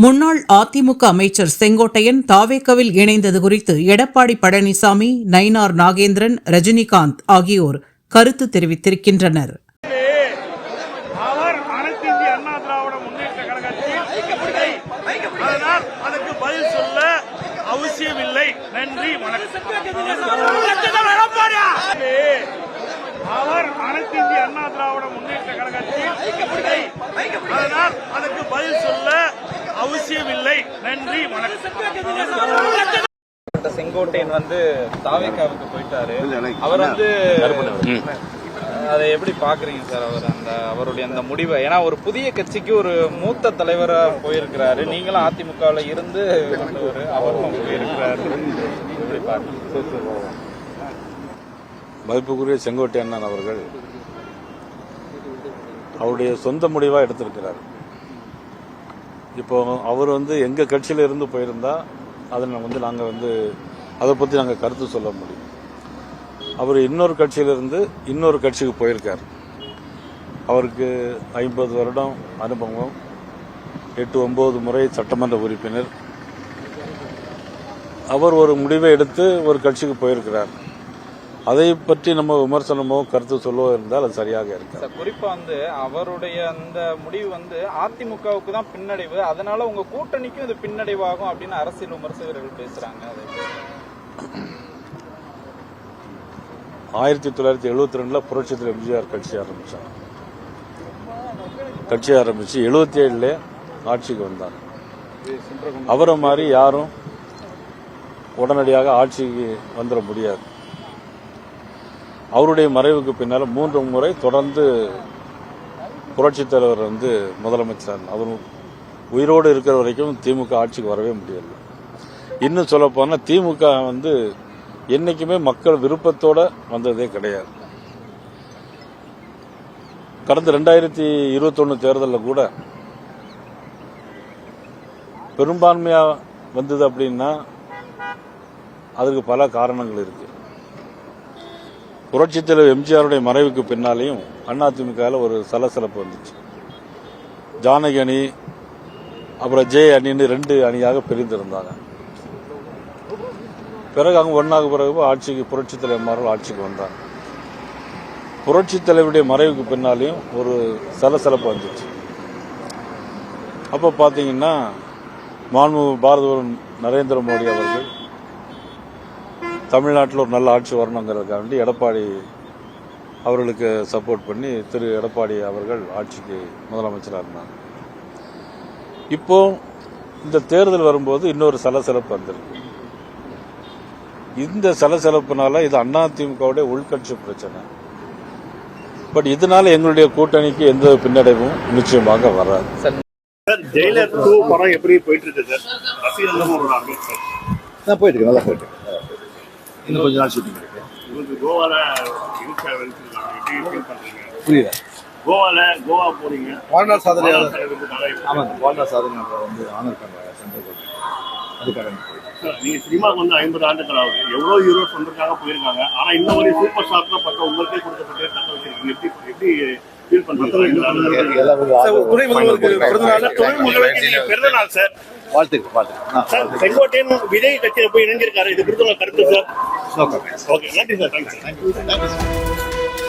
முன்னாள் அதிமுக அமைச்சர் செங்கோட்டையன் தாவேக்கவில் இணைந்தது குறித்து எடப்பாடி பழனிசாமி நயினார் நாகேந்திரன் ரஜினிகாந்த் ஆகியோர் கருத்து தெரிவித்திருக்கின்றனர். அண்ணா திராவிட முன்னேற்ற கழகத்தில் அவசியமில்லை நன்றி வணக்கம் அவர் அனைத்து இந்திய அண்ணா திராவிட முன்னேற்ற கழகத்தில் அதனால் அதற்கு பதில் சொல்ல அவசியமில்லை. நன்றி வணக்கம். செங்கோட்டையன் வந்து தாவேக்காவுக்கு போயிட்டாரு. அவர் வந்து அதை எப்படி பாக்குறீங்க சார்? அவர் அந்த அவருடைய அந்த முடிவை. ஏன்னா ஒரு புதிய கட்சிக்கு ஒரு மூத்த தலைவரா போயிருக்கிறாரு. நீங்களும் அதிமுகவில் இருந்து அவரும் போயிருக்கிறாரு. எப்படி பாக்குறீங்க மதிப்புக்குரிய செங்கோட்டை அண்ணன் அவர்கள் அவருடைய சொந்த முடிவாக எடுத்திருக்கிறார். இப்போ அவர் வந்து எங்கள் கட்சியில் இருந்து போயிருந்தா அதை வந்து நாங்கள் வந்து அதை பற்றி நாங்கள் கருத்து சொல்ல முடியும். அவர் இன்னொரு கட்சியிலிருந்து இன்னொரு கட்சிக்கு போயிருக்கார். அவருக்கு ஐம்பது வருடம் அனுபவம் எட்டு ஒன்பது முறை சட்டமன்ற உறுப்பினர். அவர் ஒரு முடிவை எடுத்து ஒரு கட்சிக்கு போயிருக்கிறார். அதை பற்றி நம்ம விமர்சனமோ கருத்து சொல்லவோ இருந்தால் அது சரியாக இருக்காது. சார் குறிப்பா வந்து அவருடைய அந்த முடிவு வந்து அதிமுகவுக்கு தான் பின்னடைவு. அதனால உங்க கூட்டணிக்கும் இது பின்னடைவாகும் அப்படின்னு அரசியல் விமர்சகர்கள் பேசுறாங்க. ஆயிரத்தி தொள்ளாயிரத்தி எழுபத்தி ரெண்டுல புரட்சித்தில் எம்ஜிஆர் கட்சி ஆரம்பிச்சார். கட்சி ஆரம்பிச்சு எழுபத்தி ஏழுல ஆட்சிக்கு வந்தார். அவரை மாதிரி யாரும் உடனடியாக ஆட்சிக்கு வந்துட முடியாது. அவருடைய மறைவுக்கு பின்னால் மூன்று முறை தொடர்ந்து புரட்சித் தலைவர் வந்து முதலமைச்சர் அவர் உயிரோடு இருக்கிற வரைக்கும் திமுக ஆட்சிக்கு வரவே முடியல. இன்னும் சொல்லப்போனால் திமுக வந்து என்றைக்குமே மக்கள் விருப்பத்தோட வந்ததே கிடையாது. கடந்த ரெண்டாயிரத்தி இருபத்தொன்னு தேர்தலில் கூட பெரும்பான்மையாக வந்தது அப்படின்னா அதுக்கு பல காரணங்கள் இருக்குது புரட்சித் தலைவர் எம்ஜிஆருடைய மறைவுக்கு பின்னாலேயும் அதிமுகவில் ஒரு சலசலப்பு வந்துச்சு. ஜானகி அணி அப்புறம் ஜே அணின்னு ரெண்டு அணியாக பிரிந்திருந்தாங்க பிறகு அவங்க ஒன்றாக பிறகு ஆட்சிக்கு புரட்சித் தலைவர் ஆட்சிக்கு வந்தாங்க. புரட்சித் தலைவருடைய மறைவுக்கு பின்னாலேயும் ஒரு சலசலப்பு வந்துச்சு. அப்போ பார்த்தீங்கன்னா மாண்பு பாரத நரேந்திர மோடி அவர்கள் தமிழ்நாட்டில் ஒரு நல்ல ஆட்சி வரணுங்கிறதுக்காக வேண்டி எடப்பாடி அவர்களுக்கு சப்போர்ட் பண்ணி திரு எடப்பாடி அவர்கள் ஆட்சிக்கு முதலமைச்சராக இருந்தாங்க. இப்போ இந்த தேர்தல் வரும்போது இன்னொரு சலசலப்பு வந்திருக்கு. இந்த சலசலப்புனால இது அதிமுகவுடைய உள்கட்சி பிரச்சனை. பட் இதனால எங்களுடைய கூட்டணிக்கு எந்த பின்னடைவும் நிச்சயமாக வராது. சார் ஜெயிலர் டூ படம் எப்படி போயிட்டு இருக்கு சார்? ரசிகர்களும் ஒரு அப்டேட் சார். நான் போயிட்டு இருக்கு நல்லா போயிட்டு இருக்கு. இன்னும் கொஞ்ச நாள் ஷூட்டிங் இருக்கு. உங்களுக்கு கோவால கோவா போறீங்க. வாழ்நாள் சாதனை வாழ்நாள் ஆமாங்க வாழ்நாள் சாதனை வந்து ஆனர் பண்றாங்க சென்ட்ரல் கவர்மெண்ட் அதுக்காக சார், நீங்க சினிமாவுக்கு வந்து ஐம்பது ஆண்டுகள் ஆகுது. எவ்வளவு ஹீரோஸ் வந்திருக்காங்க போயிருக்காங்க. ஆனா இந்த மாதிரி சூப்பர் ஸ்டார் தான் பக்கம் உங்களுக்கே கொடுக்கப்பட்டு தக்க வச்சிருக்கீங்க எப்படி எப்படி ஃபீல் பண்றீங்க சார், வாழ்த்துக்கள் சார் செங்கோட்டையன் விஜய் கட்சியில போய் இணைஞ்சிருக்காரு. இது குறித்து கருத்து சார்? ஓகே நன்றி சார். Thanks sir